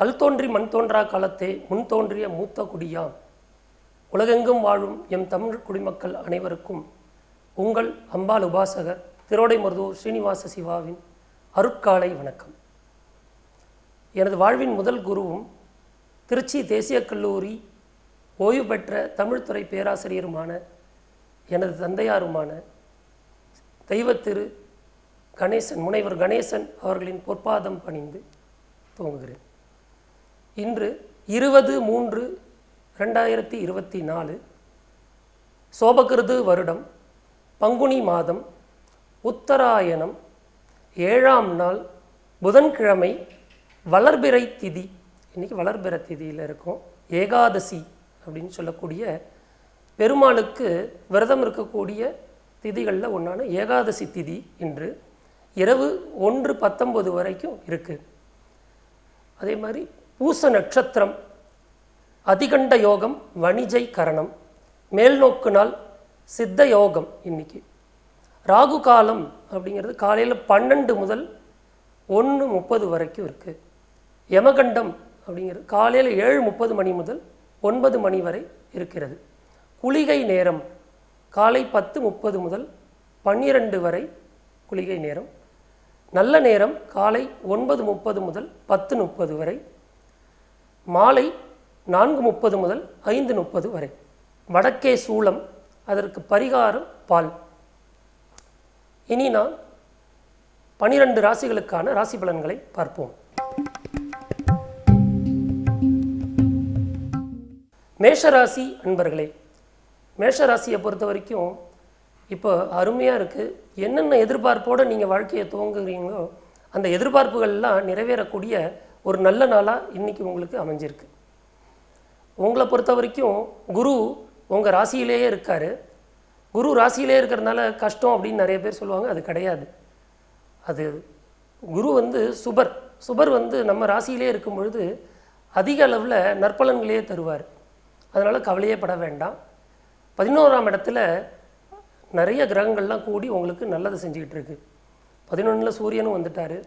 கல் தோன்றி மண் தோன்றா காலத்தே முன் தோன்றிய மூத்த குடியாம். உலகெங்கும் வாழும் எம் தமிழ் குடிமக்கள் அனைவருக்கும் உங்கள் அம்பாள் உபாசகர் திருவோடைமருதூர் ஸ்ரீனிவாச சிவாவின் அருட்காலை வணக்கம். எனது வாழ்வின் முதல் குருவும் திருச்சி தேசிய கல்லூரி ஓய்வு பெற்ற தமிழ்துறை பேராசிரியருமான எனது தந்தையாருமான தெய்வத்திரு கணேசன் முனைவர் கணேசன் அவர்களின் பொற்பாதம் பணிந்து துவங்குகிறேன். இன்று இருபது மூன்று ரெண்டாயிரத்தி இருபத்தி நாலு சோபகிருது வருடம் பங்குனி மாதம் உத்தராயணம் ஏழாம் நாள் புதன்கிழமை வளர்பிறை திதி. இன்னைக்கு வளர்பிறை திதியில் இருக்கும். ஏகாதசி அப்படின்னு சொல்லக்கூடிய பெருமாளுக்கு விரதம் இருக்கக்கூடிய திதிகளில் ஒன்றான ஏகாதசி திதி இன்று இரவு ஒன்று பத்தொம்பது வரைக்கும் இருக்குது அதே மாதிரி பூச நட்சத்திரம் அதிகண்ட யோகம் வணிஜை கரணம் மேல்நோக்கு நாள் சித்த யோகம் இன்னைக்கு. ராகு காலம் அப்படிங்கிறது காலையில் பன்னெண்டு முதல் ஒன்று முப்பது வரைக்கும் இருக்குது யமகண்டம் அப்படிங்கிறது காலையில் ஏழு முப்பது மணி முதல் ஒன்பது மணி வரை இருக்கிறது. குளிகை நேரம் காலை பத்து முப்பது முதல் பன்னிரண்டு வரை குளிகை நேரம். நல்ல நேரம் காலை ஒன்பது முப்பது முதல் பத்து முப்பது வரை மாலை நான்கு முப்பது முதல் ஐந்து முப்பது வரை. வடக்கே சூளம் அதற்கு பரிகாரம் பால். இனி நான் பனிரெண்டு ராசிகளுக்கான ராசி பலன்களை பார்ப்போம். மேஷராசி அன்பர்களே மேஷராசியை பொறுத்த வரைக்கும் இப்போ அருமையாக இருக்குது என்னென்ன எதிர்பார்ப்போடு நீங்கள் வாழ்க்கையை துவங்குகிறீங்களோ அந்த எதிர்பார்ப்புகள்லாம் நிறைவேறக்கூடிய ஒரு நல்ல நாளாக இன்றைக்கி உங்களுக்கு அமைஞ்சிருக்கு. உங்களை பொறுத்த வரைக்கும் குரு உங்கள் ராசியிலேயே இருக்கார். குரு ராசியிலே இருக்கிறதுனால கஷ்டம் அப்படின்னு நிறைய பேர் சொல்லுவாங்க அது கிடையாது. அது குரு வந்து சுபர். சுபர் வந்து நம்ம ராசியிலே இருக்கும் பொழுது அதிக அளவில் நற்பலன்களையே தருவார். அதனால் கவலையே பட வேண்டாம். பதினோராம் இடத்துல நிறைய கிரகங்கள்லாம் கூடி உங்களுக்கு நல்லது செஞ்சுக்கிட்டு இருக்கு. பதினொன்றில் சூரியனும் வந்துட்டார்.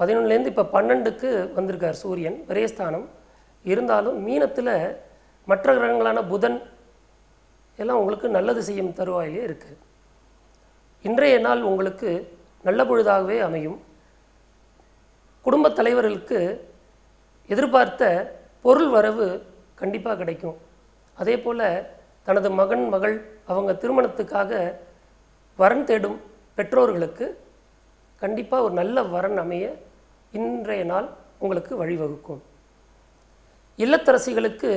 பதினொன்றுலேருந்து இப்போ பன்னெண்டுக்கு வந்திருக்கார் சூரியன் விரயஸ்தானம். இருந்தாலும் மீனத்தில் மற்ற கிரகங்களான புதன் எல்லாம் உங்களுக்கு நல்லது செய்யும் தருவாயிலே இருக்குது இன்றைய நாள் உங்களுக்கு நல்ல பொழுதாகவே அமையும். குடும்பத் தலைவர்களுக்கு எதிர்பார்த்த பொருள் வரவு கண்டிப்பாக கிடைக்கும். அதே போல் தனது மகன் மகள் அவங்க திருமணத்துக்காக வரன் தேடும் பெற்றோர்களுக்கு கண்டிப்பாக ஒரு நல்ல வரன் அமைய இன்றைய நாள் உங்களுக்கு வழிவகுக்கும். இல்லத்தரசிகளுக்கு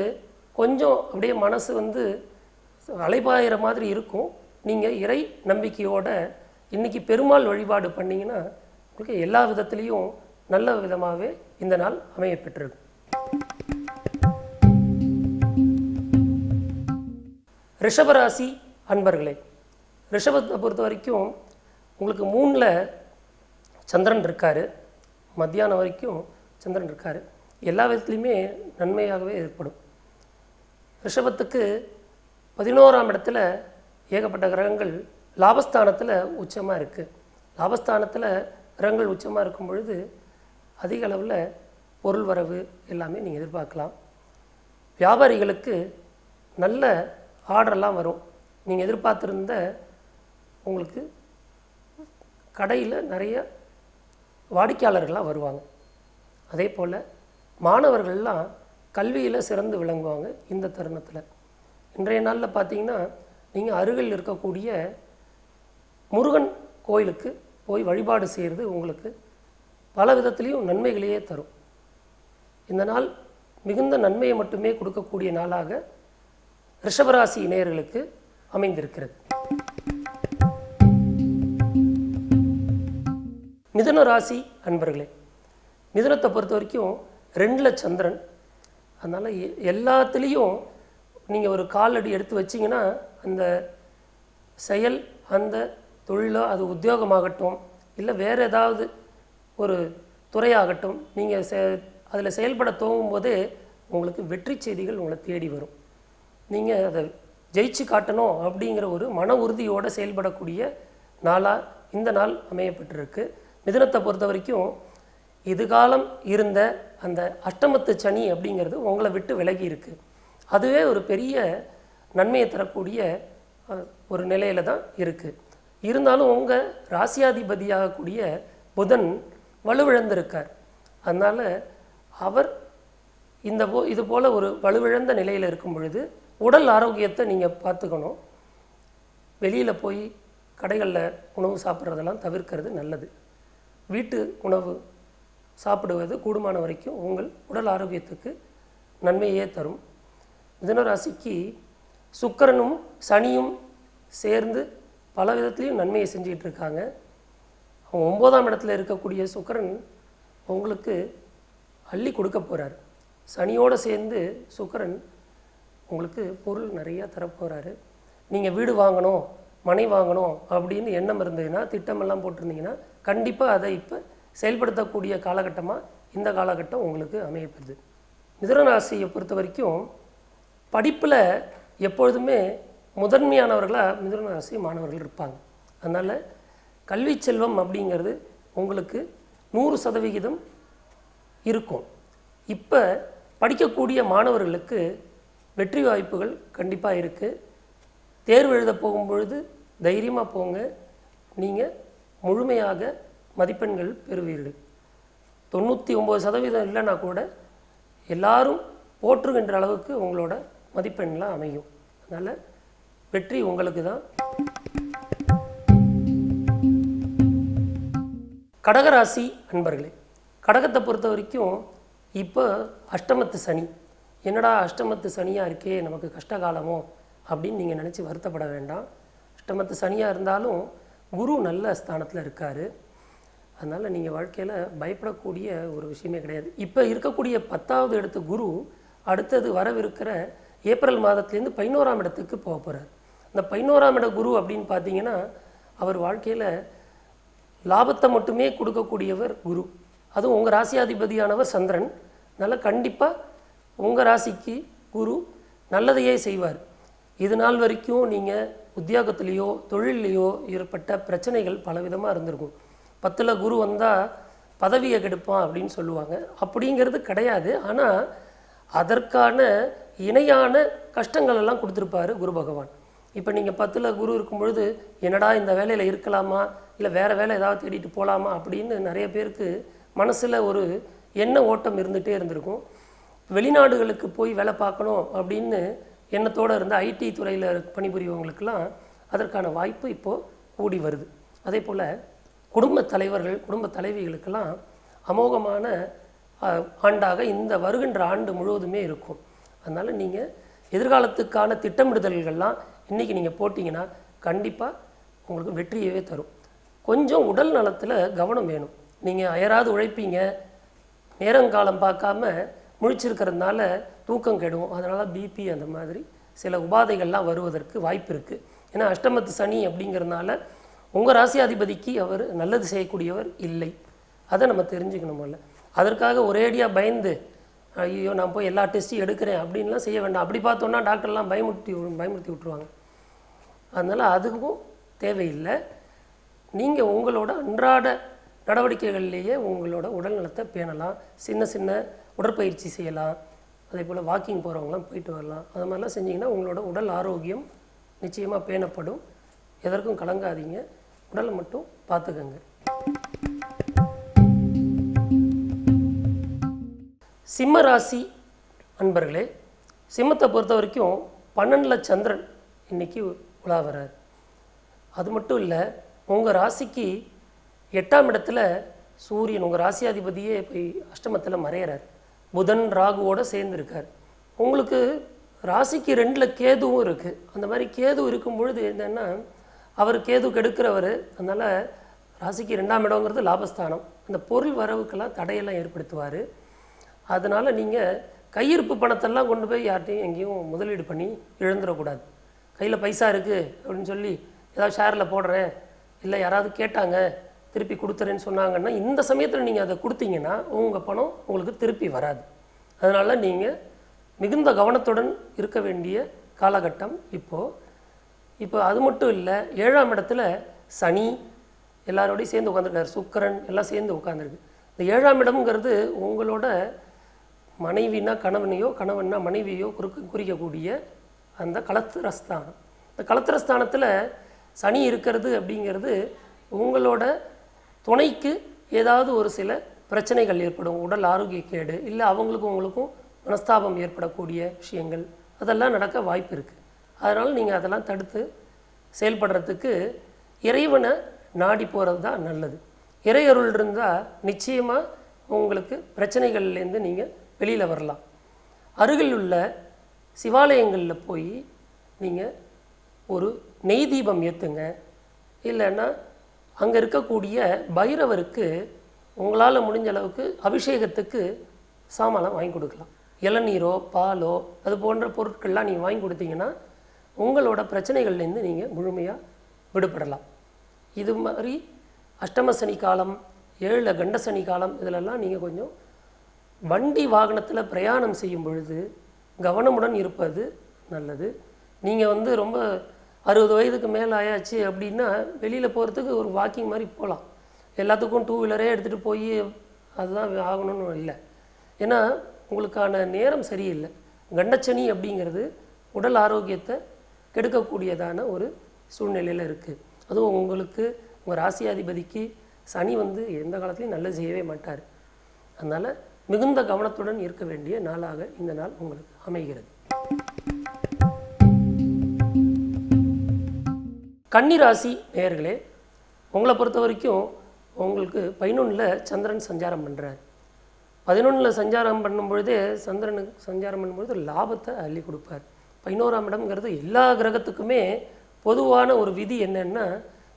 கொஞ்சம் அப்படியே மனசு வந்து அலைபாயிற மாதிரி இருக்கும். நீங்கள் இறை நம்பிக்கையோட இன்றைக்கி பெருமாள் வழிபாடு பண்ணிங்கன்னா உங்களுக்கு எல்லா விதத்துலேயும் நல்ல விதமாகவே இந்த நாள் அமைய பெற்றிருக்கும். ரிஷபராசி அன்பர்களே ரிஷபத்தை பொறுத்த வரைக்கும் உங்களுக்கு மூணில் சந்திரன் இருக்கார். மத்தியானம் வரைக்கும் சந்திரன் இருக்கார். எல்லா விதத்துலையுமே நன்மையாகவே ஏற்படும். ரிஷபத்துக்கு பதினோராம் இடத்துல ஏகப்பட்ட கிரகங்கள் லாபஸ்தானத்தில் உச்சமாக இருக்குது லாபஸ்தானத்தில் கிரகங்கள் உச்சமாக இருக்கும் பொழுது அதிக அளவில் பொருள் வரவு எல்லாமே நீங்கள் எதிர்பார்க்கலாம். வியாபாரிகளுக்கு நல்ல ஆர்டர்லாம் வரும். நீங்கள் எதிர்பார்த்துருந்த உங்களுக்கு கடையில் நிறைய வாடிக்கையாளர்கள்லாம் வருவாங்க. அதே போல் மாணவர்கள்லாம் கல்வியில் சிறந்து விளங்குவாங்க இந்த தருணத்தில். இன்றைய நாளில் பார்த்தீங்கன்னா நீங்கள் அருகில் இருக்கக்கூடிய முருகன் கோயிலுக்கு போய் வழிபாடு செய்கிறது உங்களுக்கு பல விதத்துலேயும் நன்மைகளையே தரும். இந்த நாள் மிகுந்த நன்மையை மட்டுமே கொடுக்கக்கூடிய நாளாக ரிஷபராசி இணையர்களுக்கு அமைந்திருக்கிறது. மிதுன ராசி அன்பர்களே மிதுனத்தை பொறுத்த வரைக்கும் ரெண்டில் சந்திரன். அதனால் எ- எல்லாத்துலேயும் நீங்கள் ஒரு காலடி எடுத்து வச்சிங்கன்னா அந்த செயல் அந்த தொழிலோ அது உத்தியோகமாகட்டும் இல்லை வேறு ஏதாவது ஒரு துறையாகட்டும் நீங்கள் செ அதில் செயல்பட துவங்கும் போதே உங்களுக்கு வெற்றி செய்திகள் உங்களை தேடி வரும். நீங்கள் அதை ஜெயிச்சு காட்டணும் அப்படிங்கிற ஒரு மன உறுதியோடு செயல்படக்கூடிய நாளாக இந்த நாள் அமையப்பட்டிருக்கு மிதுனத்தை பொறுத்த வரைக்கும் இதுகாலம் இருந்த அந்த அஷ்டமத்து சனி அப்படிங்கிறது உங்களை விட்டு விலகி இருக்கு. அதுவே ஒரு பெரிய நன்மையை தரக்கூடிய ஒரு நிலையில் தான் இருக்குது இருந்தாலும் உங்கள் ராசியாதிபதியாகக்கூடிய புதன் வலுவிழந்திருக்கார். அதனால் அவர் இந்த போ இது போல் ஒரு வலுவிழந்த நிலையில் இருக்கும் பொழுது உடல் ஆரோக்கியத்தை நீங்கள் பார்த்துக்கணும். வெளியில் போய் கடைகளில் உணவு சாப்பிட்றதெல்லாம் தவிர்க்கிறது நல்லது. வீட்டு உணவு சாப்பிடுவது கூடுமான வரைக்கும் உங்கள் உடல் ஆரோக்கியத்துக்கு நன்மையே தரும். மிதனராசிக்கு சுக்கரனும் சனியும் சேர்ந்து பல விதத்துலேயும் நன்மையை செஞ்சுக்கிட்டு இருக்காங்க. அவங்க ஒம்போதாம் இடத்துல இருக்கக்கூடிய சுக்கரன் உங்களுக்கு அள்ளி கொடுக்க போகிறார் சனியோடு சேர்ந்து சுக்கரன் உங்களுக்கு பொருள் நிறையா தரப்போகிறாரு நீங்கள் வீடு வாங்கணும் மனை வாங்கணும் அப்படின்னு எண்ணம் இருந்ததுன்னா திட்டமெல்லாம் போட்டிருந்தீங்கன்னா கண்டிப்பாக அதை இப்போ செயல்படுத்தக்கூடிய காலகட்டமாக இந்த காலகட்டம் உங்களுக்கு அமையப்படுது மிதுனராசியை பொறுத்த வரைக்கும் படிப்பில் எப்பொழுதுமே முதன்மையானவர்களாக மிதுனராசி மாணவர்கள் இருப்பாங்க. அதனால் கல்வி செல்வம் அப்படிங்கிறது உங்களுக்கு நூறு சதவிகிதம் இருக்கும். இப்போ படிக்கக்கூடிய மாணவர்களுக்கு வெற்றி வாய்ப்புகள் கண்டிப்பாக இருக்குது தேர்வு எழுத போகும்பொழுது தைரியமாக போங்க. நீங்கள் முழுமையாக மதிப்பெண்கள் பெறுவீர்கள். தொண்ணூற்றி ஒம்பது சதவீதம் இல்லைன்னா கூட எல்லாரும் போற்றுகின்ற அளவுக்கு உங்களோட மதிப்பெண்லாம் அமையும். அதனால் வெற்றி உங்களுக்கு தான். கடகராசி அன்பர்களே கடகத்தை பொறுத்த வரைக்கும் இப்போ அஷ்டமத்து சனி. என்னடா அஷ்டமத்து சனியாக இருக்கே நமக்கு கஷ்டகாலமோ அப்படின்னு நீங்கள் நினச்சி வருத்தப்பட வேண்டாம். அஷ்டமத்து சனியாக இருந்தாலும் குரு நல்ல ஸ்தானத்தில் இருக்கார். அதனால் நீங்கள் வாழ்க்கையில் பயப்படக்கூடிய ஒரு விஷயமே கிடையாது. இப்போ இருக்கக்கூடிய பத்தாவது இடத்து குரு அடுத்தது வரவிருக்கிற ஏப்ரல் மாதத்துலேருந்து பதினோராம் இடத்துக்கு போக போகிறார் அந்த பதினோராம் இட குரு அப்படின்னு பார்த்தீங்கன்னா அவர் வாழ்க்கையில் லாபத்தை மட்டுமே கொடுக்கக்கூடியவர் குரு. அதுவும் உங்கள் ராசியாதிபதியானவர் சந்திரன். அதனால் கண்டிப்பாக உங்கள் ராசிக்கு குரு நல்லதையே செய்வார். இது நாள் வரைக்கும் நீங்கள் உத்தியோகத்துலேயோ தொழில்லையோ ஏற்பட்ட பிரச்சனைகள் பலவிதமாக இருந்திருக்கும். பத்தில் குரு வந்தால் பதவியை கெடுப்பான் அப்படின்னு சொல்லுவாங்க. அப்படிங்கிறது கிடையாது. ஆனால் அதற்கான இணையான கஷ்டங்கள் எல்லாம் கொடுத்துருப்பாரு குரு பகவான். இப்போ நீங்கள் பத்தில் குரு இருக்கும் பொழுது என்னடா இந்த வேலையில் இருக்கலாமா? இல்லை வேறு வேலை ஏதாவது தேடிட்டு போகலாமா அப்படின்னு நிறைய பேருக்கு மனசில் ஒரு எண்ண ஓட்டம் இருந்துகிட்டே இருந்திருக்கும். வெளிநாடுகளுக்கு போய் வேலை பார்க்கணும் அப்படின்னு எண்ணத்தோடு இருந்த ஐடி துறையில் பணிபுரியவங்களுக்கெல்லாம் அதற்கான வாய்ப்பு இப்போது கூடி வருது. அதே போல் குடும்ப தலைவர்கள் குடும்ப தலைவிகளுக்கெல்லாம் அமோகமான ஆண்டாக இந்த வருகின்ற ஆண்டு முழுவதுமே இருக்கும். அதனால் நீங்கள் எதிர்காலத்துக்கான திட்டமிடுதல்கள்லாம் இன்றைக்கி நீங்கள் போட்டிங்கன்னா கண்டிப்பாக உங்களுக்கு வெற்றியவே தரும். கொஞ்சம் உடல் நலத்தில் கவனம் வேணும். நீங்கள் அயராது உழைப்பீங்க. நேரங்காலம் பார்க்காம முழிச்சிருக்கிறதுனால தூக்கம் கெடும். அதனால் பிபி அந்த மாதிரி சில உபாதைகள்லாம் வருவதற்கு வாய்ப்பு இருக்குது ஏன்னா அஷ்டமத்து சனி அப்படிங்கிறதுனால உங்கள் ராசியாதிபதிக்கு அவர் நல்லது செய்யக்கூடியவர் இல்லை. அதை நம்ம தெரிஞ்சுக்கணும் முதல்ல. அதற்காக ஒரேடியாக பயந்து ஐயோ நான் போய் எல்லா டெஸ்ட்டையும் எடுக்கிறேன் அப்படின்லாம் செய்ய வேண்டாம். அப்படி பார்த்தோன்னா டாக்டர்லாம் பயமுறுத்தி பயமுறுத்தி விட்ருவாங்க அதனால் அதுவும் தேவையில்லை. நீங்கள் உங்களோட அன்றாட நடவடிக்கைகள்லேயே உங்களோட உடல் நலத்தை பேணலாம். சின்ன சின்ன உடற்பயிற்சி செய்யலாம். அதே போல் வாக்கிங் போகிறவங்களாம் போயிட்டு வரலாம். அது மாதிரிலாம் செஞ்சீங்கன்னா உங்களோட உடல் ஆரோக்கியம் நிச்சயமாக பேணப்படும். எதற்கும் கலங்காதீங்க. உடலை மட்டும் பார்த்துக்கங்க. சிம்ம ராசி அன்பர்களே சிம்மத்தை பொறுத்த வரைக்கும் பன்னெண்டில் சந்திரன் இன்னைக்கு உலா வரார் அது மட்டும் இல்லை உங்கள் ராசிக்கு எட்டாம் இடத்துல சூரியன் உங்கள் ராசியாதிபதியே போய் அஷ்டமத்தில் மறையிறார். புதன் ராகுவோடு சேர்ந்துருக்கார். உங்களுக்கு ராசிக்கு ரெண்டில் கேதுவும் இருக்குது அந்த மாதிரி கேது இருக்கும் பொழுது என்னென்னா அவர் கேது கெடுக்கிறவர் அதனால் ராசிக்கு ரெண்டாம் இடங்கிறது லாபஸ்தானம். அந்த பொருள் வரவுக்கெல்லாம் தடையெல்லாம் ஏற்படுத்துவார். அதனால் நீங்கள் கையிருப்பு பணத்தெல்லாம் கொண்டு போய் யார்கிட்டையும் எங்கேயும் முதலீடு பண்ணி இழந்துடக்கூடாது கையில் பைசா இருக்குது அப்படின்னு சொல்லி ஏதாவது ஷேரில் போடுறேன் இல்லை யாராவது கேட்டாங்க திருப்பி கொடுத்துறேன்னு சொன்னாங்கன்னா இந்த சமயத்தில் நீங்கள் அதை கொடுத்தீங்கன்னா உங்கள் பணம் உங்களுக்கு திருப்பி வராது. அதனால் நீங்கள் மிகுந்த கவனத்துடன் இருக்க வேண்டிய காலகட்டம் இப்போது இப்போ அது மட்டும் இல்லை ஏழாம் இடத்துல சனி எல்லாரோடையும் சேர்ந்து உட்காந்துருக்காரு சுக்கரன் எல்லாம் சேர்ந்து உட்காந்துருக்கு இந்த ஏழாம் இடம்ங்கிறது உங்களோட மனைவினா கணவனையோ கணவன்னா மனைவியோ குறுக்க குறிக்கக்கூடிய அந்த களத்திரஸ்தானம் இந்த களத்திரஸ்தானத்தில் சனி இருக்கிறது அப்படிங்கிறது உங்களோட துணைக்கு ஏதாவது ஒரு சில பிரச்சனைகள் ஏற்படும். உடல் ஆரோக்கியக்கேடு இல்லை அவங்களுக்கும் உங்களுக்கும் மனஸ்தாபம் ஏற்படக்கூடிய விஷயங்கள் அதெல்லாம் நடக்க வாய்ப்பு இருக்குது அதனால் நீங்கள் அதெல்லாம் தடுத்து செயல்படுறதுக்கு இறைவனை நாடி போகிறது தான் நல்லது. இறையருள் இருந்தால் நிச்சயமாக உங்களுக்கு பிரச்சனைகள்லேருந்து நீங்கள் வெளியில் வரலாம். அருகில் உள்ள சிவாலயங்களில் போய் நீங்கள் ஒரு நெய் தீபம் ஏற்றுங்க இல்லைன்னா அங்கே இருக்கக்கூடிய பைரவருக்கு உங்களால் முடிஞ்ச அளவுக்கு அபிஷேகத்துக்கு சாமான்லாம் வாங்கி கொடுக்கலாம். இளநீரோ பாலோ அது போன்ற பொருட்கள்லாம் நீங்கள் வாங்கி கொடுத்தீங்கன்னா உங்களோட பிரச்சனைகள்லேருந்து நீங்கள் முழுமையாக விடுபடலாம். இது மாதிரி அஷ்டம சனி காலம் ஏழில் கண்ட சனி காலம் இதிலெல்லாம் நீங்கள் கொஞ்சம் வண்டி வாகனத்தில் பிரயாணம் செய்யும் பொழுது கவனமுடன் இருப்பது நல்லது. நீங்கள் வந்து ரொம்ப அறுபது வயதுக்கு மேலே ஆயாச்சு அப்படின்னா வெளியில் போகிறதுக்கு ஒரு வாக்கிங் மாதிரி போகலாம் எல்லாத்துக்கும் டூ வீலரே எடுத்துகிட்டு போய் அதுதான் ஆகணும்னு இல்லை. ஏன்னா உங்களுக்கான நேரம் சரியில்லை. கண்டச்சனி அப்படிங்கிறது உடல் ஆரோக்கியத்தை கெடுக்கக்கூடியதான ஒரு சூழ்நிலையில் இருக்குது அதுவும் உங்களுக்கு உங்கள் ராசியாதிபதிக்கு சனி வந்து எந்த காலத்துலையும் நல்லது செய்யவே மாட்டார். அதனால் மிகுந்த கவனத்துடன் இருக்க வேண்டிய நாளாக இந்த நாள் உங்களுக்கு அமைகிறது. கன்னிராசி நேயர்களே உங்களை பொறுத்த வரைக்கும் உங்களுக்கு பதினொன்றில் சந்திரன் சஞ்சாரம் பண்ணுறார் பதினொன்றில் சஞ்சாரம் பண்ணும் பொழுதே சந்திரனுக்கு சஞ்சாரம் பண்ணும்பொழுது லாபத்தை அள்ளி கொடுப்பார். பதினோராம் இடம்ங்கிறது எல்லா கிரகத்துக்குமே பொதுவான ஒரு விதி என்னென்னா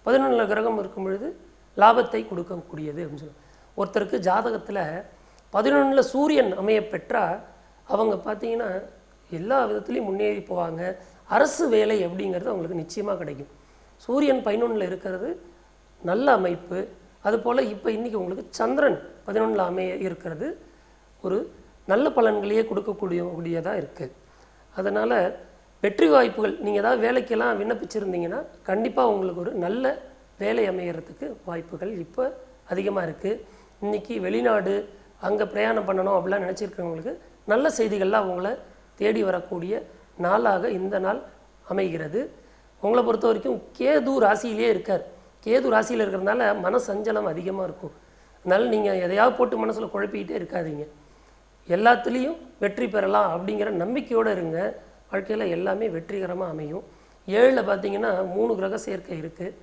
பதினொன்றில் கிரகம் இருக்கும் பொழுது லாபத்தை கொடுக்கக்கூடியது அப்படின்னு சொல்லுவாங்க. ஒருத்தருக்கு ஜாதகத்தில் பதினொன்றில் சூரியன் அமைய பெற்றால் அவங்க பார்த்தீங்கன்னா எல்லா விதத்துலேயும் முன்னேறி போவாங்க. அரசு வேலை அப்படிங்கிறது அவங்களுக்கு நிச்சயமாக கிடைக்கும். சூரியன் பதினொன்றில் இருக்கிறது நல்ல அமைப்பு. அதுபோல் இப்போ இன்றைக்கி உங்களுக்கு சந்திரன் பதினொன்றில் அமைய இருக்கிறது. ஒரு நல்ல பலன்களையே கொடுக்கக்கூடிய கூடியதாக இருக்குது அதனால் வெற்றி வாய்ப்புகள் நீங்கள் ஏதாவது வேலைக்கெல்லாம் விண்ணப்பிச்சிருந்தீங்கன்னா கண்டிப்பாக உங்களுக்கு ஒரு நல்ல வேலை அமையறதுக்கு வாய்ப்புகள் இப்போ அதிகமாக இருக்குது இன்றைக்கி வெளிநாடு அங்கே பிரயாணம் பண்ணணும் அப்படிலாம் நினச்சிருக்கிறவங்களுக்கு நல்ல செய்திகள்லாம் அவங்கள தேடி வரக்கூடிய நாளாக இந்த நாள் அமைகிறது. உங்களை பொறுத்த வரைக்கும் கேது ராசியிலே இருக்கார். கேது ராசியில் இருக்கிறதுனால மன சஞ்சலம் அதிகமாக இருக்கும். அதனால் நீங்கள் எதையாவது போட்டு மனசில் குழப்பிக்கிட்டே இருக்காதீங்க. எல்லாத்துலேயும் வெற்றி பெறலாம் அப்படிங்கிற நம்பிக்கையோடு இருங்க. வாழ்க்கையில் எல்லாமே வெற்றிகரமாக அமையும். ஏழில் பார்த்தீங்கன்னா மூணு கிரக சேர்க்கை இருக்குது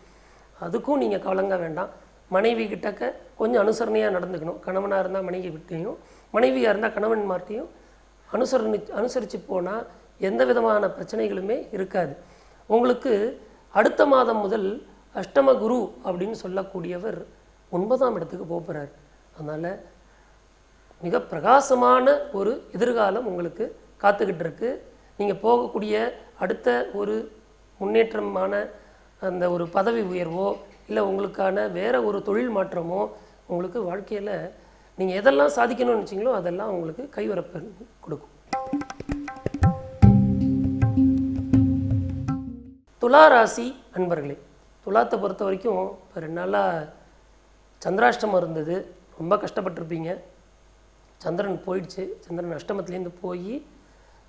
அதுக்கும் நீங்கள் கலங்க வேண்டாம். மனைவி கிட்டக்க கொஞ்சம் அனுசரணையாக நடந்துக்கணும். கணவனாக இருந்தால் மனைவி விட்டையும் மனைவியாக இருந்தால் கணவன் மார்ட்டையும் அனுசரணி அனுசரித்து போனால் எந்த விதமான பிரச்சனைகளுமே இருக்காது. உங்களுக்கு அடுத்த மாதம் முதல் அஷ்டம குரு அப்படின்னு சொல்லக்கூடியவர் ஒன்பதாம் இடத்துக்கு போக போகிறார் அதனால் மிக பிரகாசமான ஒரு எதிர்காலம் உங்களுக்கு காத்துக்கிட்டு இருக்கு. நீங்கள் போகக்கூடிய அடுத்த ஒரு முன்னேற்றமான அந்த ஒரு பதவி உயர்வோ இல்லை உங்களுக்கான வேறு ஒரு தொழில் மாற்றமோ உங்களுக்கு வாழ்க்கையில் நீங்கள் எதெல்லாம் சாதிக்கணும்னு நினச்சிங்களோ அதெல்லாம் உங்களுக்கு கைவரப்பு கொடுக்கும். துலா ராசி அன்பர்களே துலாத்தை பொறுத்த வரைக்கும் இப்போ ரெண்டு நாளாக சந்திராஷ்டமம் இருந்தது. ரொம்ப கஷ்டப்பட்டிருப்பீங்க. சந்திரன் போயிடுச்சு. சந்திரன் அஷ்டமத்துலேருந்து போய்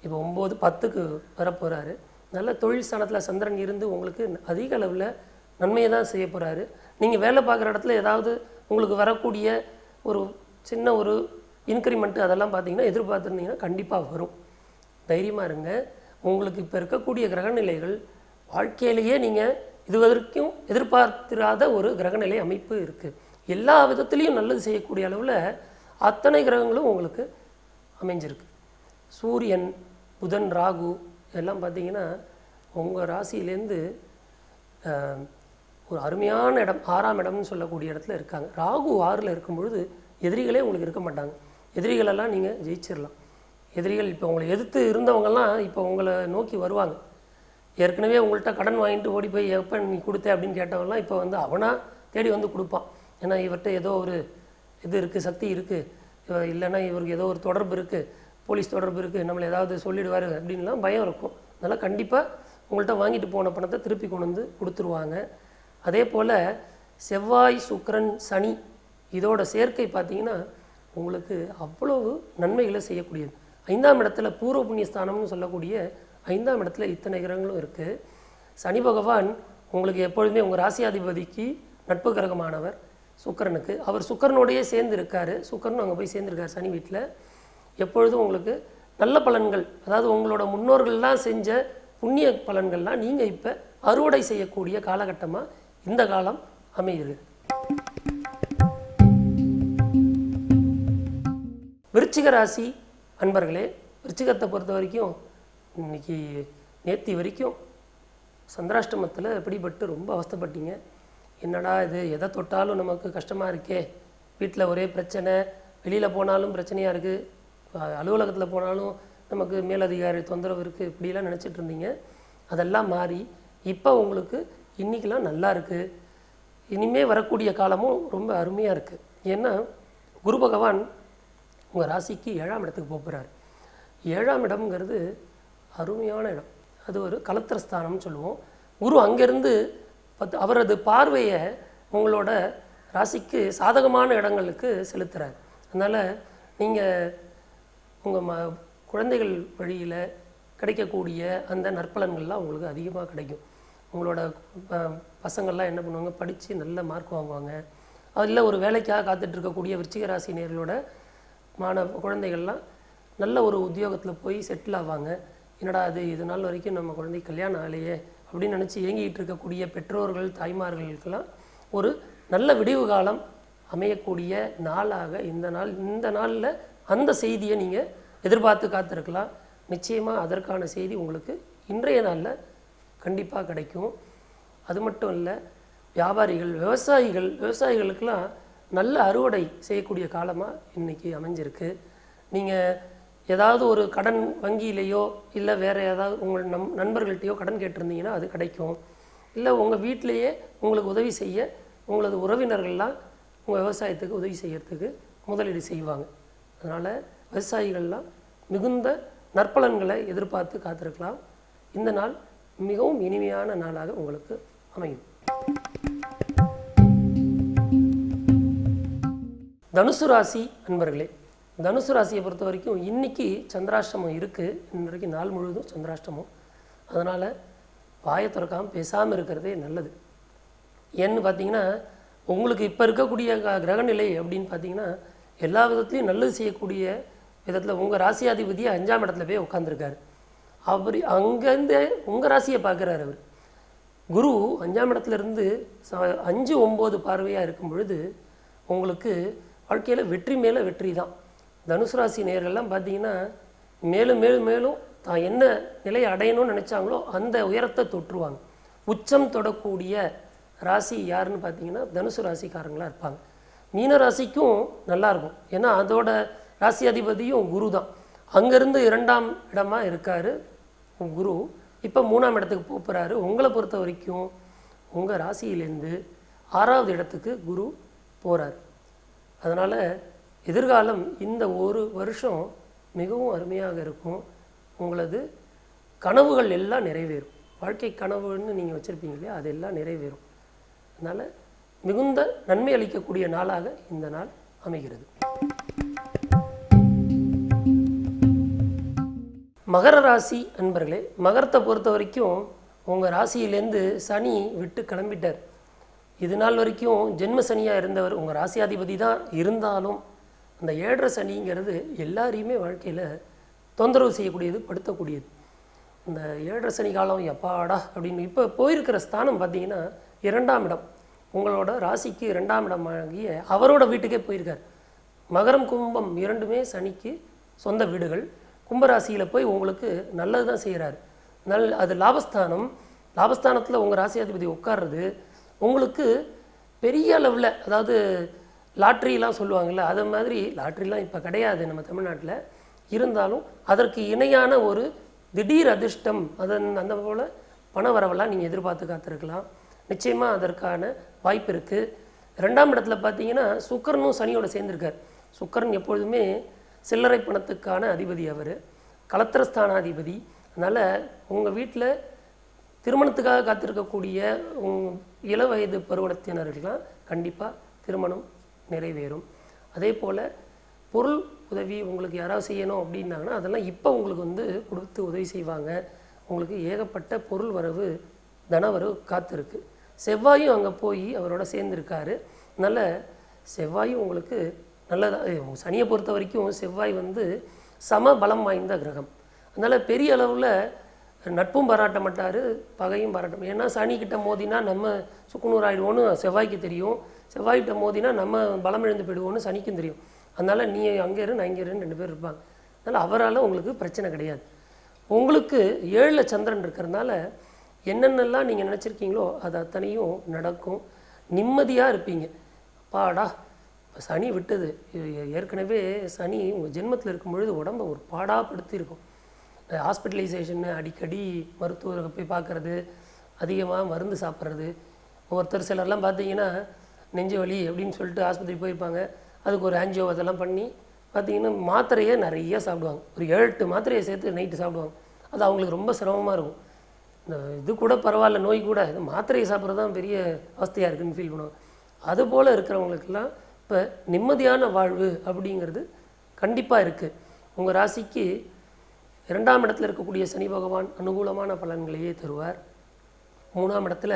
இப்போ ஒம்பது பத்துக்கு வரப்போகிறாரு நல்ல தொழில் ஸ்தானத்தில் சந்திரன் இருந்து உங்களுக்கு அதிக அளவில் நன்மையை தான் செய்ய போகிறாரு நீங்கள் வேலை பார்க்குற இடத்துல ஏதாவது உங்களுக்கு வரக்கூடிய ஒரு சின்ன ஒரு இன்க்ரிமெண்ட்டு அதெல்லாம் பார்த்தீங்கன்னா எதிர்பார்த்துருந்தீங்கன்னா கண்டிப்பாக வரும். தைரியமாக இருங்க. உங்களுக்கு இப்போ இருக்கக்கூடிய கிரகநிலைகள் வாழ்க்கையிலேயே நீங்கள் இது வரைக்கும் எதிர்பார்த்திராத ஒரு கிரகநிலை அமைப்பு இருக்குது எல்லா விதத்துலேயும் நல்லது செய்யக்கூடிய அளவில் அத்தனை கிரகங்களும் உங்களுக்கு அமைஞ்சிருக்கு. சூரியன் புதன் ராகு இதெல்லாம் பார்த்தீங்கன்னா உங்கள் ராசியிலேருந்து ஒரு அருமையான இடம் ஆறாம் இடம்னு சொல்லக்கூடிய இடத்துல இருக்காங்க. ராகு ஆறில் இருக்கும் பொழுது எதிரிகளே உங்களுக்கு இருக்க மாட்டாங்க. எதிரிகளெல்லாம் நீங்கள் ஜெயிச்சிடலாம் எதிரிகள் இப்போ உங்களை எதிர்த்து இருந்தவங்கெல்லாம் இப்போ உங்களை நோக்கி வருவாங்க. ஏற்கனவே உங்கள்கிட்ட கடன் வாங்கிட்டு ஓடி போய் எப்போ நீ கொடுத்த? அப்படின்னு கேட்டவெல்லாம் இப்போ வந்து அவனாக தேடி வந்து கொடுப்பான். ஏன்னா இவர்கிட்ட ஏதோ ஒரு இது இருக்குது சக்தி இருக்குது இல்லைன்னா இவருக்கு ஏதோ ஒரு தொடர்பு இருக்குது போலீஸ் தொடர்பு இருக்குது நம்மளை ஏதாவது சொல்லிடுவார் அப்படின்லாம் பயம் இருக்கும். அதனால் கண்டிப்பாக உங்கள்கிட்ட வாங்கிட்டு போன பணத்தை திருப்பி கொண்டு வந்து கொடுத்துருவாங்க. அதே போல் செவ்வாய் சுக்கரன் சனி இதோட சேர்க்கை பார்த்தீங்கன்னா உங்களுக்கு அவ்வளவு நன்மைகளை செய்யக்கூடியது. ஐந்தாம் இடத்துல பூர்வ புண்ணியஸ்தானம்னு சொல்லக்கூடிய ஐந்தாம் இடத்துல இத்தனை கிரகங்களும் இருக்குது சனி பகவான் உங்களுக்கு எப்பொழுதுமே உங்கள் ராசியாதிபதிக்கு நட்பு கிரகமானவர் சுக்கரனுக்கு. அவர் சுக்கரனோடையே சேர்ந்து இருக்காரு சுக்கிரனும் அங்கே போய் சேர்ந்துருக்கார் சனி வீட்டில் எப்பொழுதும் உங்களுக்கு நல்ல பலன்கள் அதாவது உங்களோட முன்னோர்கள்லாம் செஞ்ச புண்ணிய பலன்கள்லாம் நீங்கள் இப்போ அறுவடை செய்யக்கூடிய காலகட்டமாக இந்த காலம் அமைகிறது விருச்சிக ராசி அன்பர்களே விருச்சிகத்தை பொறுத்த வரைக்கும் இன்னைக்கு நேத்தி வரைக்கும் சந்திராஷ்டமத்தில் பிடிபட்டு ரொம்ப அவஸ்தப்பட்டீங்க. என்னடா இது? எதை தொட்டாலும் நமக்கு கஷ்டமாக இருக்கே. வீட்டில் ஒரே பிரச்சனை. வெளியில் போனாலும் பிரச்சனையாக இருக்குது அலுவலகத்தில் போனாலும் நமக்கு மேலதிகாரி தொந்தரவு இருக்குது இப்படிலாம் நினச்சிட்டு இருந்தீங்க. அதெல்லாம் மாறி இப்போ உங்களுக்கு இன்றைக்கெலாம் நல்லா இருக்குது இனிமே வரக்கூடிய காலமும் ரொம்ப அருமையாக இருக்குது ஏன்னா குரு பகவான் உங்கள் ராசிக்கு ஏழாம் இடத்துக்கு போக போகிறார் ஏழாம் இடம்ங்கிறது அருமையான இடம். அது ஒரு கலத்திரஸ்தானம்னு சொல்லுவோம். குரு அங்கேருந்து பத்து அவரது பார்வையை உங்களோட ராசிக்கு சாதகமான இடங்களுக்கு செலுத்துகிறார் அதனால் நீங்கள் உங்கள் ம குழந்தைகள் வழியில் கிடைக்கக்கூடிய அந்த நற்பலன்கள்லாம் உங்களுக்கு அதிகமாக கிடைக்கும். உங்களோட ப- பசங்கள்லாம் என்ன பண்ணுவாங்க? படித்து நல்ல மார்க் வாங்குவாங்க. அதில் ஒரு வேலைக்காக காத்துட்ருக்கக்கூடிய விருச்சிக ராசி நேர்களோட மாணவ குழந்தைகள்லாம் நல்ல ஒரு உத்தியோகத்தில் போய் செட்டில் ஆவாங்க. என்னடா அது இது நாள் வரைக்கும் நம்ம குழந்தைக்கு கல்யாணம் ஆலையே அப்படின்னு நினச்சி ஏங்கிட்டு இருக்கக்கூடிய பெற்றோர்கள் தாய்மார்களுக்கெல்லாம் ஒரு நல்ல விடிவு காலம் அமையக்கூடிய நாளாக இந்த நாள் இந்த நாளில் அந்த செய்தியை நீங்கள் எதிர்பார்த்து காத்திருக்கலாம். நிச்சயமாக அதற்கான செய்தி உங்களுக்கு இன்றைய நாளில் கண்டிப்பாக கிடைக்கும். அது மட்டும் இல்லை வியாபாரிகள் விவசாயிகள் விவசாயிகளுக்கெல்லாம் நல்ல அறுவடை செய்யக்கூடிய காலமாக இன்றைக்கி அமைஞ்சிருக்கு. நீங்கள் ஏதாவது ஒரு கடன் வங்கியிலேயோ இல்லை வேறு ஏதாவது உங்கள் நம் நண்பர்கள்ட்டையோ கடன் கேட்டிருந்தீங்கன்னா அது கிடைக்கும். இல்லை உங்கள் வீட்டிலேயே உங்களுக்கு உதவி செய்ய உங்களது உறவினர்கள்லாம் உங்கள் விவசாயத்துக்கு உதவி செய்கிறதுக்கு முதலீடு செய்வாங்க. அதனால் விவசாயிகள்லாம் மிகுந்த நற்பலன்களை எதிர்பார்த்து காத்திருக்கலாம். இந்த நாள் மிகவும் இனிமையான நாளாக உங்களுக்கு அமையும். தனுசு ராசி அன்பர்களே தனுசு ராசியை பொறுத்த வரைக்கும் இன்றைக்கி சந்திராஷ்டமம் இருக்குது இன்றைக்கு நாள் முழுவதும் சந்திராஷ்டமம். அதனால் வாயை திறக்காமல் பேசாமல் இருக்கிறதே நல்லது. ஏன்னு பார்த்தீங்கன்னா உங்களுக்கு இப்போ இருக்கக்கூடிய க- கிரகநிலை அப்படின்னு பார்த்தீங்கன்னா எல்லா விதத்துலையும் நல்லது செய்யக்கூடிய விதத்தில் உங்கள் ராசியாதிபதியை அஞ்சாம் இடத்துல போய் உட்காந்துருக்காரு அவர் அங்கேருந்து உங்கள் ராசியை பார்க்குறாரு அவர். குரு அஞ்சாம் இடத்துல இருந்து அஞ்சு ஒம்பது பார்வையாக இருக்கும் பொழுது உங்களுக்கு வாழ்க்கையில் வெற்றி மேலே வெற்றி தான் தனுசு ராசி நேர்கள்லாம் பார்த்தீங்கன்னா மேலும் மேலும் மேலும் தான் என்ன நிலையை அடையணும்னு நினச்சாங்களோ அந்த உயரத்தை தொற்றுவாங்க. உச்சம் தொடக்கூடிய ராசி யாருன்னு பார்த்தீங்கன்னா தனுசு ராசிக்காரங்களாக இருப்பாங்க. மீன ராசிக்கும் நல்லா இருக்கும். ஏன்னா அதோட ராசி அதிபதியும் குரு தான். அங்கேருந்து இரண்டாம் இடமாக இருக்கார் குரு. இப்போ மூணாம் இடத்துக்கு போகிறாரு உங்களை பொறுத்த வரைக்கும் உங்கள் ராசியிலேருந்து ஆறாவது இடத்துக்கு குரு போகிறார் அதனால் எதிர்காலம் இந்த ஒரு வருஷம் மிகவும் அருமையாக இருக்கும். உங்களது கனவுகள் எல்லாம் நிறைவேறும். வாழ்க்கை கனவுன்னு நீங்கள் வச்சுருப்பீங்க இல்லையா? அதெல்லாம் நிறைவேறும். அதனால் மிகுந்த நன்மை அளிக்கக்கூடிய நாளாக இந்த நாள் அமைகிறது. மகர ராசி அன்பர்களே மகரத்தை பொறுத்த வரைக்கும் உங்கள் ராசியிலேருந்து சனி விட்டு கிளம்பிட்டார். இது நாள் வரைக்கும் ஜென்ம சனியாக இருந்தவர் உங்கள் ராசியாதிபதி தான் இருந்தாலும் அந்த ஏழரை சனிங்கிறது எல்லாரையுமே வாழ்க்கையில் தொந்தரவு செய்யக்கூடியது படுத்தக்கூடியது. இந்த ஏழரை சனி காலம் எப்பாடா அப்படின்னு இப்போ போயிருக்கிற ஸ்தானம் பார்த்தீங்கன்னா இரண்டாம் இடம். உங்களோட ராசிக்கு இரண்டாம் இடம் ஆகிய அவரோட வீட்டுக்கே போயிருக்கார். மகரம் கும்பம் இரண்டுமே சனிக்கு சொந்த வீடுகள். கும்பராசியில் போய் உங்களுக்கு நல்லது தான் செய்கிறாரு நல் அது லாபஸ்தானம். லாபஸ்தானத்தில் உங்கள் ராசியாதிபதி உட்கார்றது உங்களுக்கு பெரிய அளவில் அதாவது லாட்ரிலாம் சொல்லுவாங்கள்ல அது மாதிரி லாட்ரிலாம் இப்போ கிடையாது நம்ம தமிழ்நாட்டில். இருந்தாலும் அதற்கு இணையான ஒரு திடீர் அதிர்ஷ்டம் அதன் அந்த போல் பண வரவெல்லாம் நீங்கள் எதிர்பார்த்து காத்திருக்கலாம். நிச்சயமாக அதற்கான வாய்ப்பு இருக்குது ரெண்டாம் இடத்துல பார்த்தீங்கன்னா சுக்கரனும் சனியோட சேர்ந்திருக்கார். சுக்கரன் எப்பொழுதுமே சில்லறை பணத்துக்கான அதிபதி அவர். கலத்திரஸ்தானாதிபதி. அதனால் உங்கள் வீட்டில் திருமணத்துக்காக காத்திருக்கக்கூடிய உங் இள வயது பருவத்தினர்கள்லாம் கண்டிப்பாக திருமணம் நிறைவேறும். அதே போல் பொருள் உதவி உங்களுக்கு யாராவது செய்யணும் அப்படின்னாங்கன்னா அதெல்லாம் இப்போ உங்களுக்கு வந்து கொடுத்து உதவி செய்வாங்க. உங்களுக்கு ஏகப்பட்ட பொருள் வரவு தனவரவு காத்திருக்கு. செவ்வாயும் அங்கே போய் அவரோட சேர்ந்துருக்காரு. நல்ல செவ்வாயும் உங்களுக்கு நல்லதாக சனியை பொறுத்த வரைக்கும் செவ்வாய் வந்து சம பலம் வாய்ந்த கிரகம். அதனால் பெரிய அளவில் நட்பும் பாராட்ட மாட்டார் பகையும் பாராட்ட மாட்டார் ஏன்னா சனி கிட்ட மோதினா நம்ம சுக்குநூறு ஆயிடுவோன்னு செவ்வாய்க்கு தெரியும். செவ்வாய்கிட்ட மோதினா நம்ம பலம் இழந்து போயிடுவோன்னு சனிக்கும் தெரியும். அதனால் நீ அங்கே இரு நான் இங்கே இருன்னு ரெண்டு பேர் இருப்பாங்க. அதனால் அவரால் உங்களுக்கு பிரச்சனை கிடையாது. உங்களுக்கு ஏழில் சந்திரன் இருக்கிறதுனால என்னென்னலாம் நீங்கள் நினச்சிருக்கீங்களோ அது அத்தனையும் நடக்கும். நிம்மதியாக இருப்பீங்க. பாடா இப்போ சனி விட்டது. ஏற்கனவே சனி உங்கள் ஜென்மத்தில் இருக்கும் பொழுது உடம்ப ஒரு பாடாப்படுத்தியிருக்கும் ஹாஸ்பிட்டலைசேஷன் அடிக்கடி மருத்துவரை போய் பார்க்குறது அதிகமாக மருந்து சாப்பிட்றது. ஒருத்தர் சிலர்லாம் பார்த்தீங்கன்னா நெஞ்சு வலி அப்படின்னு சொல்லிட்டு ஆஸ்பத்திரி போயிருப்பாங்க. அதுக்கு ஒரு ஆன்ஜியோ அதெல்லாம் பண்ணி பார்த்தீங்கன்னா மாத்திரையே நிறையா சாப்பிடுவாங்க. ஒரு ஏழு எட்டு மாத்திரையை சேர்த்து நைட்டு சாப்பிடுவாங்க. அது அவங்களுக்கு ரொம்ப சிரமமாக இருக்கும். இந்த இது கூட பரவாயில்ல நோய் கூட. இது மாத்திரையை சாப்பிட்றது தான் பெரிய அவஸ்தையாக இருக்குன்னு ஃபீல் பண்ணுவாங்க. அதுபோல் இருக்கிறவங்களுக்கெல்லாம் இப்போ நிம்மதியான வாழ்வு அப்படிங்கிறது கண்டிப்பாக இருக்குது உங்கள் ராசிக்கு இரண்டாம் இடத்துல இருக்கக்கூடிய சனி பகவான் அனுகூலமான பலன்களையே தருவார். மூணாம் இடத்துல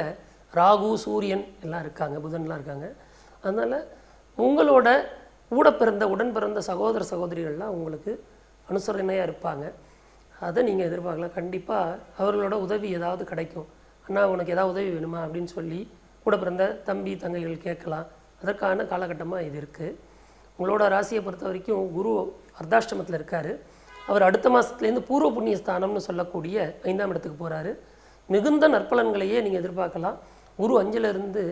ராகு சூரியன் எல்லாம் இருக்காங்க புதன்லாம் இருக்காங்க. அதனால் உங்களோட கூட பிறந்த உடன் பிறந்த சகோதர சகோதரிகள்லாம் உங்களுக்கு அனுசரணையாக இருப்பாங்க. அதை நீங்கள் எதிர்பார்க்கலாம். கண்டிப்பாக அவர்களோட உதவி ஏதாவது கிடைக்கும். அண்ணா உனக்கு ஏதாவது உதவி வேணுமா? அப்படின்னு சொல்லி கூட பிறந்த தம்பி தங்கைகள் கேட்கலாம். அதற்கான காலகட்டமாக இது இருக்குது உங்களோட ராசியை பொறுத்த வரைக்கும் குரு அர்த்தாஷ்டமத்தில் இருக்கார். அவர் அடுத்த மாதத்துலேருந்து பூர்வ புண்ணிய ஸ்தானம்னு சொல்லக்கூடிய ஐந்தாம் இடத்துக்கு போகிறாரு மிகுந்த நற்பலன்களையே நீங்கள் எதிர்பார்க்கலாம். குரு அஞ்சிலிருந்து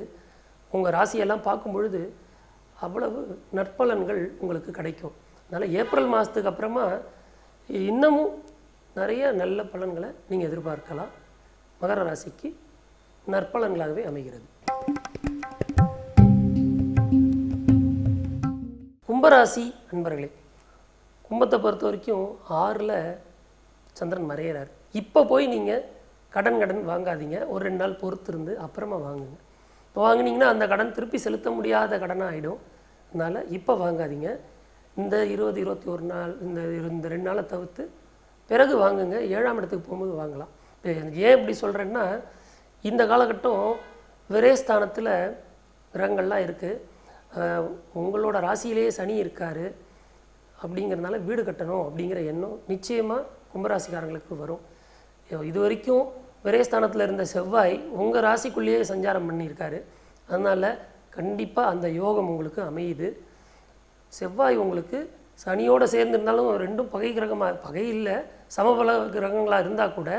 உங்கள் ராசியெல்லாம் பார்க்கும் பொழுது அவ்வளவு நற்பலன்கள் உங்களுக்கு கிடைக்கும். அதனால் ஏப்ரல் மாதத்துக்கு அப்புறமா இன்னமும் நிறைய நல்ல பலன்களை நீங்கள் எதிர்பார்க்கலாம். மகர ராசிக்கு நற்பலன்களாகவே அமைகிறது. கும்பராசி அன்பர்களே கும்பத்தை பொறுத்த வரைக்கும் ஆறில் சந்திரன் மறையிறார். இப்போ போய் நீங்கள் கடன் கடன் வாங்காதீங்க. ஒரு ரெண்டு நாள் பொறுத்து இருந்து அப்புறமா வாங்குங்க. இப்போ வாங்குனீங்கன்னா அந்த கடன் திருப்பி செலுத்த முடியாத கடனாக ஆகிடும் அதனால் இப்போ வாங்காதீங்க. இந்த இருபது இருபத்தி ஒரு நாள் இந்த இரு- இந்த ரெண்டு நாளை தவிர்த்து பிறகு வாங்குங்க. ஏழாம் இடத்துக்கு போகும்போது வாங்கலாம். இப்போ எனக்கு ஏன் இப்படி சொல்கிறேன்னா இந்த காலகட்டம் விரயஸ்தானத்தில் கிரகங்கள்லாம் இருக்குது உங்களோட ராசியிலேயே சனி இருக்கார் அப்படிங்கிறதுனால வீடு கட்டணும் அப்படிங்கிற எண்ணம் நிச்சயமாக கும்பராசிக்காரங்களுக்கு வரும். இது வரைக்கும் விரயஸ்தானத்தில் இருந்த செவ்வாய் உங்கள் ராசிக்குள்ளேயே சஞ்சாரம் பண்ணியிருக்காரு. அதனால் கண்டிப்பாக அந்த யோகம் உங்களுக்கு அமையுது. செவ்வாய் உங்களுக்கு சனியோடு சேர்ந்திருந்தாலும் ரெண்டும் பகை கிரகமாக பகை இல்லை சமபல கிரகங்களாக இருந்தால் கூட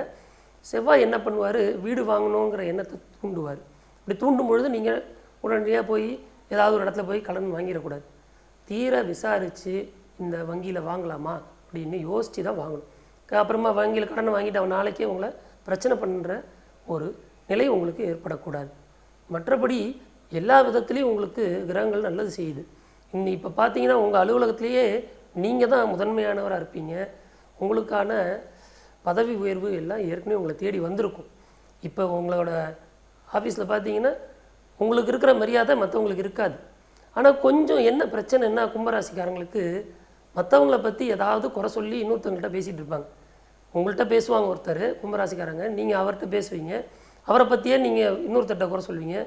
செவ்வாய் என்ன பண்ணுவார்? வீடு வாங்கணுங்கிற எண்ணத்தை தூண்டுவார். இப்படி தூண்டும் பொழுது நீங்கள் உடனடியாக போய் ஏதாவது ஒரு இடத்துல போய் கடன் வாங்கிடக்கூடாது. தீர விசாரித்து இந்த வங்கியில் வாங்கலாமா? அப்படின்னு யோசித்து தான் வாங்கணும். அப்புறமா வங்கியில் கடன் வாங்கிட்டு அவன் நாளைக்கே உங்களை பிரச்சனை பண்ணுற ஒரு நிலை உங்களுக்கு ஏற்படக்கூடாது. மற்றபடி எல்லா விதத்துலேயும் உங்களுக்கு கிரகங்கள் நல்லது செய்யுது. இன்னும் இப்போ பார்த்தீங்கன்னா உங்கள் அலுவலகத்திலேயே நீங்கள் தான் முதன்மையானவராக இருப்பீங்க. உங்களுக்கான பதவி உயர்வு எல்லாம் ஏற்கனவே உங்களை தேடி வந்திருக்கும். இப்போ உங்களோட ஆஃபீஸில் பார்த்தீங்கன்னா உங்களுக்கு இருக்கிற மரியாதை மற்றவங்களுக்கு இருக்காது. ஆனால் கொஞ்சம் என்ன பிரச்சனைன்னா கும்பராசிக்காரங்களுக்கு மற்றவங்கள பற்றி ஏதாவது குறை சொல்லி இன்னொருத்தவங்கள்ட்ட பேசிகிட்டு இருப்பாங்க. உங்கள்கிட்ட பேசுவாங்க ஒருத்தர் கும்பராசிக்காரங்க நீங்கள் அவர்கிட்ட பேசுவீங்க. அவரை பற்றியே நீங்கள் இன்னொருத்தர்கிட்ட குறை சொல்வீங்க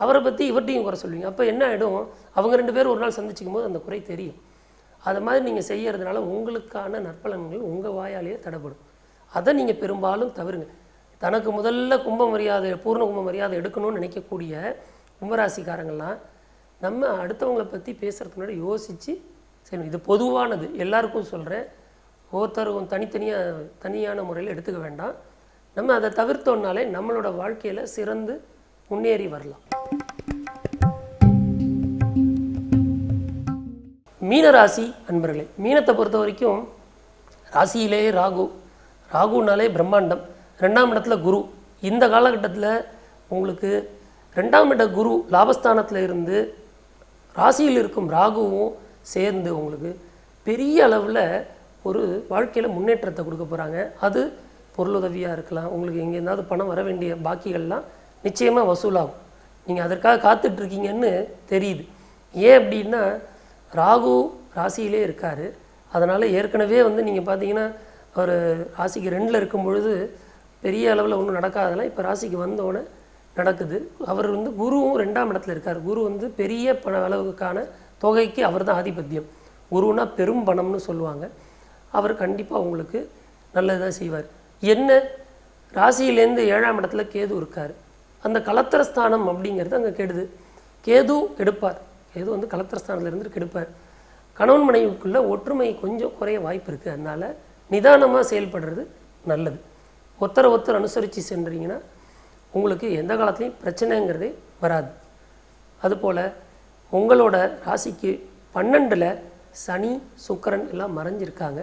அவரை பற்றி இவர்ட்டையும் குறை சொல்லுவீங்க. அப்போ என்ன ஆகிடும் அவங்க ரெண்டு பேரும் ஒரு நாள் சந்திச்சிக்கும் போது அந்த குறை தெரியும். அது மாதிரி நீங்கள் செய்கிறதுனால உங்களுக்கான நற்பலன்கள் உங்கள் வாயாலேயே தடைப்படும் அதை நீங்கள் பெரும்பாலும் தவிருங்க தனக்கு முதல்ல கும்ப மரியாதை பூர்ண கும்ப மரியாதை எடுக்கணும்னு நினைக்கக்கூடிய கும்பராசிக்காரங்கள்லாம் நம்ம அடுத்தவங்கள பற்றி பேசுகிறதுக்கு முன்னாடி யோசித்து சரி இது பொதுவானது. எல்லாருக்கும் சொல்கிறேன் ஒவ்வொருத்தருக்கும் தனித்தனியாக தனியான முறையில் எடுத்துக்க வேண்டாம். நம்ம அதை தவிர்த்தோம்னாலே நம்மளோட வாழ்க்கையில் சிறந்து முன்னேறி வரலாம். மீனராசி அன்பர்களே மீனத்தை பொறுத்த வரைக்கும் ராசியிலே ராகு. ராகுனாலே பிரம்மாண்டம். ரெண்டாம் இடத்துல குரு. இந்த காலகட்டத்தில் உங்களுக்கு ரெண்டாம் இட குரு லாபஸ்தானத்தில் இருந்து ராசியில் இருக்கும் ராகுவும் சேர்ந்து உங்களுக்கு பெரிய அளவில் ஒரு வாழ்க்கையில் முன்னேற்றத்தை கொடுக்க போகிறாங்க அது பொருளுதவியாக இருக்கலாம். உங்களுக்கு எங்கேருந்தாவது பணம் வர வேண்டிய பாக்கிகள்லாம் நிச்சயமாக வசூலாகும். நீங்கள் அதற்காக காத்துட்ருக்கீங்கன்னு தெரியுது. ஏன் அப்படின்னா ராகு ராசியிலே இருக்கார். அதனால் ஏற்கனவே வந்து நீங்கள் பார்த்தீங்கன்னா அவர் ராசிக்கு ரெண்டில் இருக்கும் பொழுது பெரிய அளவில் ஒன்றும் நடக்காதெல்லாம் இப்போ ராசிக்கு வந்தோடனே நடக்குது. அவர் வந்து குருவும் ரெண்டாம் இடத்துல இருக்கார். குரு வந்து பெரிய பண அளவுக்கான தொகைக்கு அவர் தான் ஆதிபத்தியம். குருனா பெரும் பணம்னு சொல்லுவாங்க. அவர் கண்டிப்பாக உங்களுக்கு நல்லதாக செய்வார். என்ன? ராசியிலேருந்து ஏழாம் இடத்துல கேது இருக்கார். அந்த கலத்திரஸ்தானம் அப்படிங்கிறது அங்கே கெடுது. கேது கெடுப்பார். கேது வந்து கலத்திரஸ்தானத்துலேருந்து கெடுப்பார். கணவன் மனைவிக்குள்ளே ஒற்றுமை கொஞ்சம் குறைய வாய்ப்பு இருக்குது அதனால் நிதானமாக செயல்படுறது நல்லது. ஒத்தரை ஒருத்தர் அனுசரித்து சென்றீங்கன்னா உங்களுக்கு எந்த காலத்துலேயும் பிரச்சனைங்கிறதே வராது. அதுபோல் உங்களோட ராசிக்கு பன்னெண்டில் சனி சுக்கரன் எல்லாம் மறைஞ்சிருக்காங்க.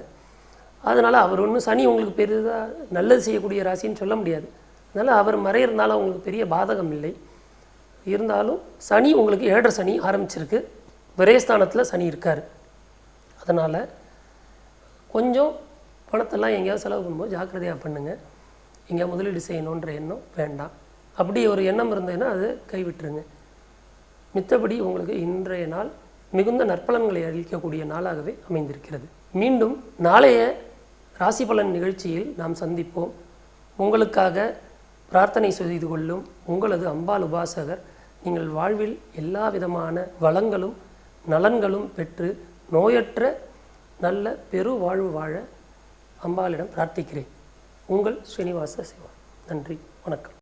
அதனால் அவர் ஒன்றும் சனி உங்களுக்கு பெரிதாக நல்லது செய்யக்கூடிய ராசின்னு சொல்ல முடியாது. அதனால் அவர் மறையிறதுனால உங்களுக்கு பெரிய பாதகம் இல்லை. இருந்தாலும் சனி உங்களுக்கு ஏழரை சனி ஆரம்பிச்சிருக்கு. விரயஸ்தானத்தில் சனி இருக்கார். அதனால் கொஞ்சம் பணத்தெல்லாம் எங்கேயாவது செலவு பண்ணும்போது ஜாக்கிரதையாக பண்ணுங்கள் எங்கேயா முதலீடு செய்யணுன்ற எண்ணம் வேண்டாம். அப்படி ஒரு எண்ணம் இருந்ததுன்னா அது கைவிட்டுருங்க. மித்தபடி உங்களுக்கு இன்றைய நாள் மிகுந்த நற்பலன்களை அளிக்கக்கூடிய நாளாகவே அமைந்திருக்கிறது. மீண்டும் நாளைய ராசி பலன் நிகழ்ச்சியில் நாம் சந்திப்போம். உங்களுக்காக பிரார்த்தனை செய்து கொள்ளும் உங்களது அம்பாள் உபாசகர் நீங்கள் வாழ்வில் எல்லா விதமான வளங்களும் நலன்களும் பெற்று நோயற்ற நல்ல பெரு வாழ்வு வாழ அம்பாளிடம் பிரார்த்திக்கிறேன். உங்கள் ஸ்ரீனிவாச சிவா. நன்றி. வணக்கம்.